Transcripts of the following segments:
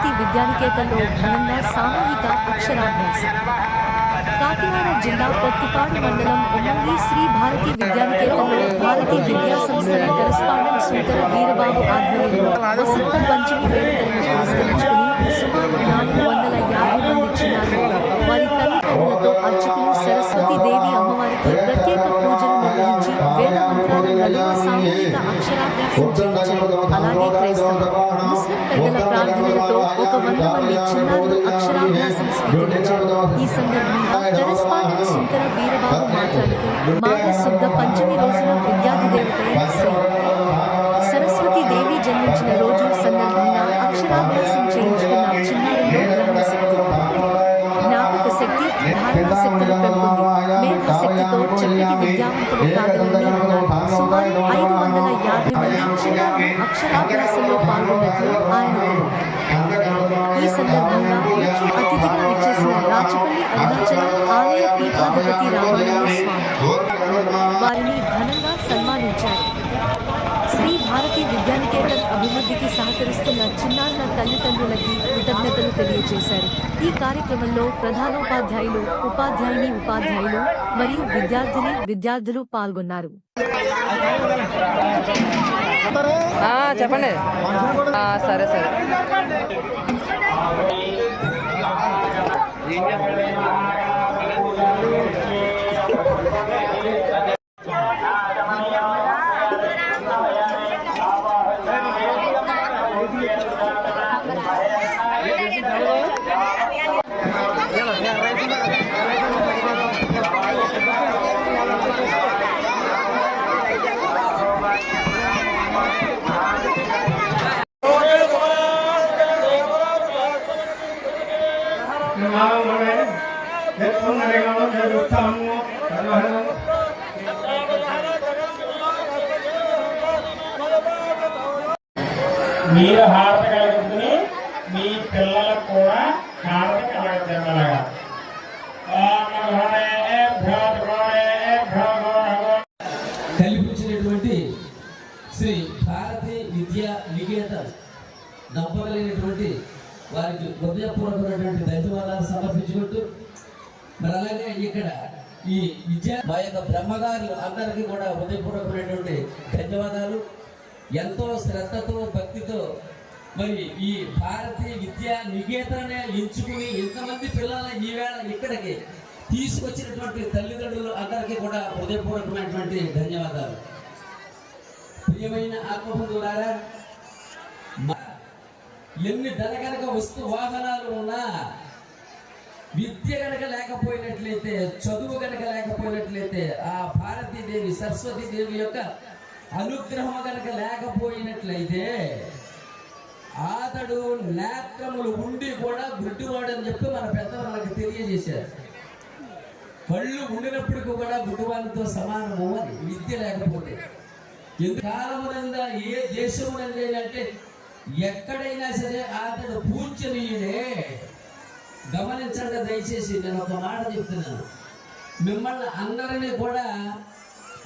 భారతి విద్యానికేతన్లో ఘనంగా సామూహిక అక్షరాభ్యాసం కాకినాడ జిల్లా పొత్తిపాడు మండలం ఉమ్మంగి శ్రీ భారతి విద్యానికేతన్లో భారతి విద్యా సంస్థల కరెస్పాండెంట్ సుందర వీరబాబు ఆధ్వర్యంలో వసంత పంచమి వేడుకలను పురస్కరించుకుని సుమారు నాలుగు వందల యాభై మంది చిన్నారులు వారి తల్లిదండ్రులతో అర్చకులు సరస్వతి దేవి అమ్మవారికి ప్రత్యేక పూజలు నిర్వహించి వేద మంత్రాల నడుమ సామూహిక అక్షరాభ్యాసం చేయించారు అలాగే క్రైస్తవ ముస్లిం ప్రార్థనలతో ఒక వంద మంది చిన్నారులు అక్షరాభ్యాసం స్వీకరించారు. ఈ సందర్భంగా కరెస్పాండెంట్ సుంకర వీరబాబు మాట్లాడుతూ మాఘ శుద్ధ పంచమి రోజున విద్యార్థి దేవత శ్రీ సరస్వతి దేవి జన్మించిన రోజు సందర్భంగా అక్షరాభ్యాసం చేయించుకున్న చిన్నారుల్లో గ్రహణ శక్తి. జ్ఞాపక శక్తి ధారణ శక్తులు పెంపుంది. మేధాశక్తితో చక్కటి విద్యావంతులు కాగలని అన్నారు. సుమారు ఐదు వందల యాభై మంది చిన్నారులు అక్షరాభ్యాసంలో పాల్గొన్నట్లు సందర్భంగా అతిథిగా విచ్చేసిన రాచపల్లి అరుణాచలం ఆలయ పీఠాధిపతి రామానంద స్వామి. వారిని ఘనంగా సన్మానించారు. శ్రీ భారతి విద్యానికేతన్ అభివృద్ధికి సహకరిస్తున్న చిన్నారుల తల్లిదండ్రులకి కృతజ్ఞతలు తెలియజేశారు. ఈ కార్యక్రమంలో ప్రధానోపాధ్యాయులు ఉపాధ్యాయుని ఉపాధ్యాయులు మరియు విద్యార్థిని విద్యార్థులు పాల్గొన్నారు. చెప్పండి. సరే సరే. సరే మీరు హారత కలుగుతుంది మీ పిల్లలకు కూడా హారత కలగజేయాలగా కల్పించినటువంటి శ్రీ భారతి విద్యా నికేతన్ దంపతులైనటువంటి వారికి హృదయపూర్వకమైనటువంటి ధన్యవాదాలు సమర్పించుకుంటూ మరి అలాగే ఇక్కడ ఈ విద్యా మా యొక్క బ్రహ్మగారులు అందరికీ కూడా హృదయపూర్వకమైనటువంటి ధన్యవాదాలు. ఎంతో శ్రద్ధతో భక్తితో మరి ఈ భారతీయ విద్యా నికేతనే ఎంచుకుని ఇంతమంది పిల్లల్ని ఈవేళ ఇక్కడికి తీసుకొచ్చినటువంటి తల్లిదండ్రులు అందరికీ కూడా హృదయపూర్వకమైనటువంటి ధన్యవాదాలు. ప్రియమైన ఆత్మబంధువులారా ఎన్ని ధర కనుక వస్తు వాహనాలు ఉన్నా విద్య కనుక లేకపోయినట్లయితే చదువు కనుక లేకపోయినట్లయితే ఆ భారతీదేవి సరస్వతి దేవి యొక్క అనుగ్రహం కనుక లేకపోయినట్లయితే అతడు నేత్రములు ఉండి కూడా గుడ్డివాడు అని చెప్పి మన పెద్దలు మనకు తెలియజేశారు. కళ్ళు ఉండినప్పటికీ కూడా గుడ్డివాడితో సమానము అని విద్య లేకపోతే. ఎందుకు? కాలమునందా ఏ దేశమునందే ఎక్కడైనా సరే అతడు పూజనీయుడే గమనించండి దయచేసి నేను ఒక మాట చెప్తున్నాను. మిమ్మల్ని అందరినీ కూడా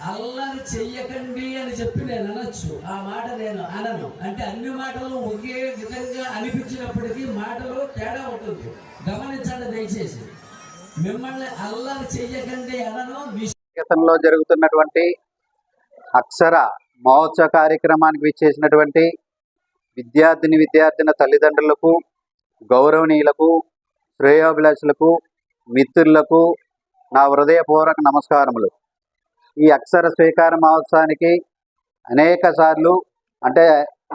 అల్లరి చెయ్యకండి అని చెప్పి నేను అనొచ్చు. ఆ మాట నేను అనను. అంటే అన్ని మాటలు ఒకే విధంగా అనిపించినప్పటికీ మాటలు తేడా ఉంటుంది. గమనించండి దయచేసి. మిమ్మల్ని అల్లరి చెయ్యకండి అనను విష గతంలో జరుగుతున్నటువంటి అక్షర మహోత్సవ కార్యక్రమానికి విచ్చేసినటువంటి విద్యార్థిని విద్యార్థిన తల్లిదండ్రులకు గౌరవనీయులకు శ్రేయోభిలాషులకు మిత్రులకు నా హృదయపూర్వక నమస్కారములు. ఈ అక్షర స్వీకార మహోత్సవానికి అనేక సార్లు అంటే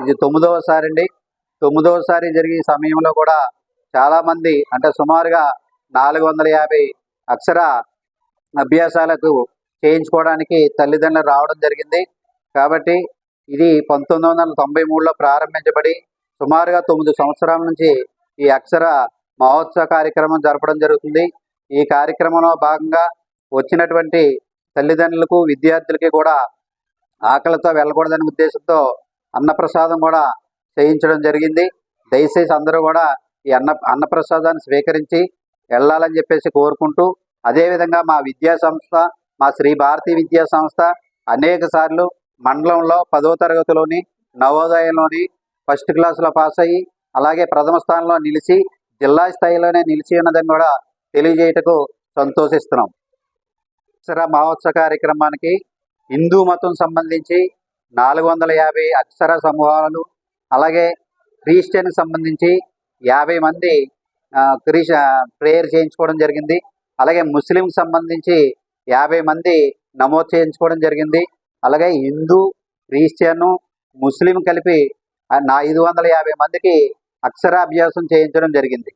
ఇది తొమ్మిదవసారి అండి. తొమ్మిదవసారి జరిగే సమయంలో కూడా చాలామంది అంటే సుమారుగా నాలుగు వందల యాభై అక్షర అభ్యాసాలకు చేయించుకోవడానికి తల్లిదండ్రులు రావడం జరిగింది. కాబట్టి ఇది పంతొమ్మిది వందల తొంభై మూడులో ప్రారంభించబడి సుమారుగా తొమ్మిది సంవత్సరాల నుంచి ఈ అక్షర మహోత్సవ కార్యక్రమం జరపడం జరుగుతుంది. ఈ కార్యక్రమంలో భాగంగా వచ్చినటువంటి తల్లిదండ్రులకు విద్యార్థులకి కూడా ఆకలితో వెళ్ళకూడదనే ఉద్దేశంతో అన్నప్రసాదం కూడా చేయించడం జరిగింది. దయచేసి అందరూ కూడా ఈ అన్న అన్నప్రసాదాన్ని స్వీకరించి వెళ్ళాలని చెప్పేసి కోరుకుంటూ అదేవిధంగా మా విద్యా సంస్థ మా శ్రీ భారతీ విద్యా సంస్థ అనేక సార్లు మండలంలో పదో తరగతిలోని నవోదయంలోని ఫస్ట్ క్లాస్లో పాస్ అయ్యి అలాగే ప్రథమ స్థానంలో నిలిచి జిల్లా స్థాయిలోనే నిలిచి ఉన్నదని కూడా తెలియజేయటకు సంతోషిస్తున్నాం. అక్షర మహోత్సవ కార్యక్రమానికి హిందూ మతం సంబంధించి నాలుగు వందల యాభై అక్షర సమూహాలు అలాగే క్రిస్టియన్కి సంబంధించి యాభై మంది క్రీష క్రిస్ ప్రేయర్ చేయించుకోవడం జరిగింది. అలాగే ముస్లింకి సంబంధించి యాభై మంది నమోదు చేయించుకోవడం జరిగింది. అలాగే హిందూ క్రిస్టియన్ ముస్లిం కలిపి నా ఐదు వందల యాభై మందికి అక్షరాభ్యాసం చేయించడం జరిగింది.